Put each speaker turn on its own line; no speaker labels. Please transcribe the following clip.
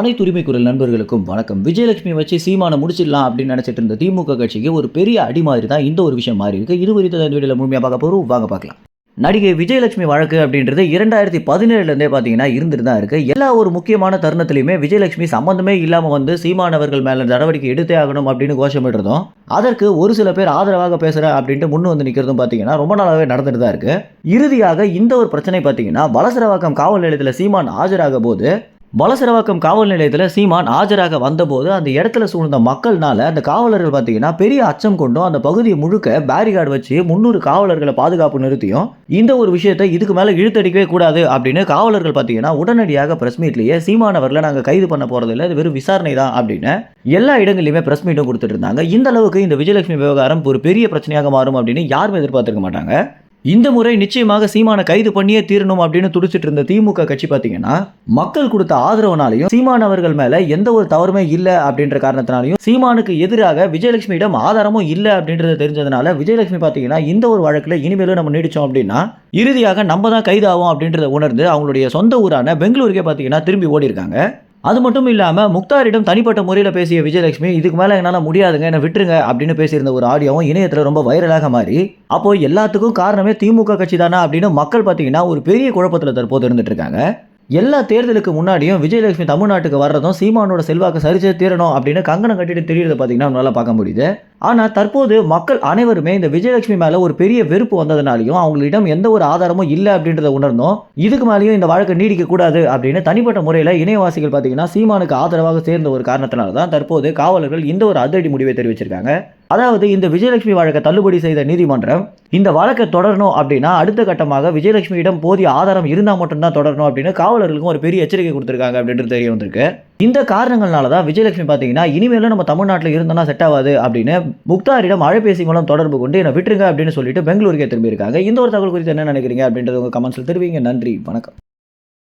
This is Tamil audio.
அனைத்து உரிமை குரல் நண்பர்களுக்கும் வணக்கம். விஜயலட்சுமி வச்சு சீமானை முடிச்சிடலாம் அப்படின்னு நினச்சிட்டு இருந்த திமுக கட்சிக்கு ஒரு பெரிய அடி மாதிரி தான் இந்த ஒரு விஷயம் மாறி இருக்கு. இது குறித்து இந்த வீடியோவில் முழுமையாக பார்க்க போகிறோம் வாங்க பார்க்கலாம். நடிகை விஜயலட்சுமி வழக்கு அப்படின்றது இரண்டாயிரத்தி பதினேழுலேருந்தே பார்த்தீங்கன்னா இருந்துட்டு தான் இருக்குது எல்லா ஒரு முக்கியமான தருணத்திலையுமே விஜயலட்சுமி சம்மந்தமே இல்லாமல் வந்து சீமானவர்கள் மேலே நடவடிக்கை எடுத்தே ஆகணும் அப்படின்னு கோஷமிடுறதும் அதற்கு ஒரு சில பேர் ஆதரவாக பேசுகிறேன் அப்படின்ட்டு முன்னு வந்து நிற்கிறதும் பார்த்தீங்கன்னா ரொம்ப நாளாகவே நடந்துட்டு தான் இருக்குது இறுதியாக இந்த ஒரு பிரச்சனை பார்த்தீங்கன்னா வலசரவாக்கம் காவல் நிலையத்தில் சீமான் ஆஜராக போது வலசரவாக்கம் காவல் நிலையத்தில் சீமான் ஆஜராக வந்தபோது அந்த இடத்துல சூழ்ந்த மக்கள்னால அந்த காவலர்கள் பார்த்தீங்கன்னா பெரிய அச்சம் கொண்டும் அந்த பகுதியை முழுக்க பேரிகார்டு வச்சு முன்னூறு காவலர்களை பாதுகாப்பு நிறுத்தியும் இந்த ஒரு விஷயத்தை இதுக்கு மேலே இழுத்தடிக்கவே கூடாது அப்படின்னு காவலர்கள் பார்த்தீங்கன்னா உடனடியாக பிரஸ் மீட்லேயே சீமானவர்களை நாங்கள் கைது பண்ண போகிறதில்ல இது வெறும் விசாரணை தான் அப்படின்னு எல்லா இடங்களையுமே பிரஸ் மீட்டும் கொடுத்துட்டு இருந்தாங்க. இந்த அளவுக்கு இந்த விஜயலட்சுமி விவகாரம் ஒரு பெரிய பிரச்சனையாக மாறும் அப்படின்னு யாருமே எதிர்பார்த்துருக்க மாட்டாங்க. இந்த முறை நிச்சயமாக சீமானை கைது பண்ணியே தீரணும் அப்படின்னு துடிச்சிட்டு இருந்த திமுக கட்சி பார்த்தீங்கன்னா மக்கள் கொடுத்த ஆதரவுனாலையும் சீமான் அவர்கள் மேல எந்த ஒரு தவறுமே இல்லை அப்படின்ற காரணத்தினாலையும் சீமானுக்கு எதிராக விஜயலட்சுமியிடம் ஆதாரமும் இல்லை அப்படின்றது தெரிஞ்சதுனால விஜயலட்சுமி பார்த்தீங்கன்னா இந்த ஒரு வழக்கில் இனிமேலும் நம்ம நீடிச்சோம் அப்படின்னா இறுதியாக நம்ம தான் கைதாகும் அப்படின்றத உணர்ந்து அவங்களுடைய சொந்த ஊரான பெங்களூருக்கே பார்த்தீங்கன்னா திரும்பி ஓடி இருக்காங்க அது மட்டும் இல்லாமல் முக்தாரிடம் தனிப்பட்ட முறையில் பேசிய விஜயலட்சுமி இதுக்கு மேலே என்னால் முடியாதுங்க என்னை விட்டுருங்க அப்படின்னு பேசியிருந்த ஒரு ஆடியோவும் இணையத்தில் ரொம்ப வைரலாக மாறி அப்போ எல்லாத்துக்கும் காரணமே திமுக கட்சி தானா அப்படின்னு மக்கள் பார்த்தீங்கன்னா ஒரு பெரிய குழப்பத்தில் தற்போது இருந்துட்டு இருக்காங்க. எல்லா தேர்தலுக்கு முன்னாடியும் விஜயலட்சுமி தமிழ்நாட்டுக்கு வர்றதும் சீமானோட செல்வாக்கு சரிச்சு தீரணும் அப்படின்னு கங்கணம் கட்டிட்டு தெரியறத பார்த்தீங்கன்னா நம்மளால பார்க்க முடியுது. ஆனால் தற்போது மக்கள் அனைவருமே இந்த விஜயலட்சுமி மேலே ஒரு பெரிய வெறுப்பு வந்ததுனாலையும் அவங்களிடம் எந்த ஒரு ஆதாரமும் இல்லை அப்படின்றத உணர்ந்தோம். இதுக்கு மேலேயும் இந்த வழக்கை நீடிக்க கூடாது அப்படின்னு தனிப்பட்ட முறையில் இணையவாசிகள் பார்த்தீங்கன்னா சீமானுக்கு ஆதரவாக சேர்ந்த ஒரு காரணத்தினால தான் தற்போது காவலர்கள் இந்த ஒரு அதிரடி முடிவை தெரிவிச்சிருக்காங்க. அதாவது இந்த விஜயலட்சுமி வழக்கை தள்ளுபடி செய்த நீதிமன்றம் இந்த வழக்கை தொடரணும் அப்படின்னா அடுத்த கட்டமாக விஜயலட்சுமியிடம் போதிய ஆதாரம் இருந்தால் மட்டும்தான் தொடரணும் அப்படின்னு காவலர்களுக்கும் ஒரு பெரிய எச்சரிக்கை கொடுத்துருக்காங்க அப்படின்றது தெரிய வந்திருக்கு. இந்த காரணங்களால தான் விஜயலட்சுமி பார்த்தீங்கன்னா இனிமேலும் நம்ம தமிழ்நாட்டில் இருந்தோம்னா செட் ஆகாது அப்படின்னு முக்தாரிடம் அழைபேசி மூலம் தொடர்பு கொண்டு என்னை விட்டுருங்க அப்படின்னு சொல்லிட்டு பெங்களூருக்கே திரும்பியிருக்காங்க. இந்த ஒரு தகவல் குறித்து என்ன நினைக்கிறீங்க அப்படின்றது உங்கள் கமெண்ட்ஸில் தெரிவிங்க. நன்றி. வணக்கம்.